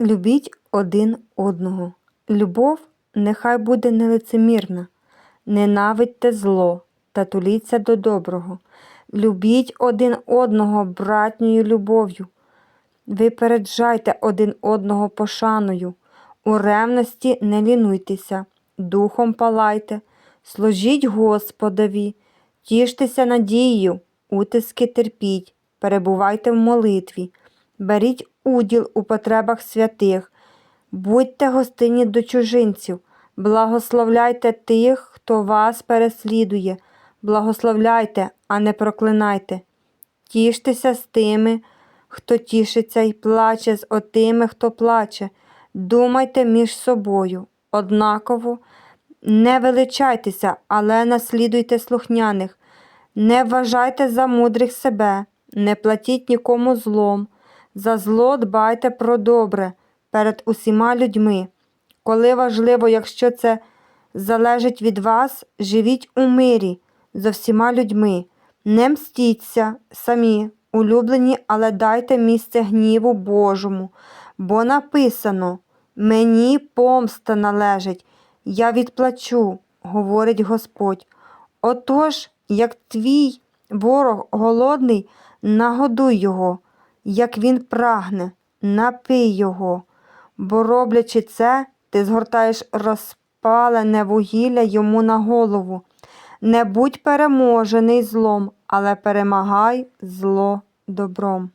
Любіть один одного. Любов нехай буде нелицемірна. Ненавидьте зло та туліться до доброго. Любіть один одного братньою любов'ю. Випереджайте один одного пошаною. У ревності не лінуйтеся, духом палайте, служіть Господові, тіштеся надією, утиски терпіть, перебувайте в молитві, беріть уділ у потребах святих, будьте гостинні до чужинців, благословляйте тих, хто вас переслідує, благословляйте, а не проклинайте. Тіштеся з тими, хто тішиться і плаче з отими, хто плаче. Думайте між собою. Однаково не величайтеся, але наслідуйте слухняних. Не вважайте за мудрих себе, не платіть нікому злом. За зло дбайте про добре перед усіма людьми. Коли важливо, якщо це залежить від вас, живіть у мирі за всіма людьми. Не мстіться самі, улюблені, але дайте місце гніву Божому, бо написано Мені помста належить, я відплачу, говорить Господь. Отож, як твій ворог голодний, нагодуй його, як він прагне, напий його, бо роблячи це, ти згортаєш розпалене вугілля йому на голову. Не будь переможений злом, але перемагай зло добром.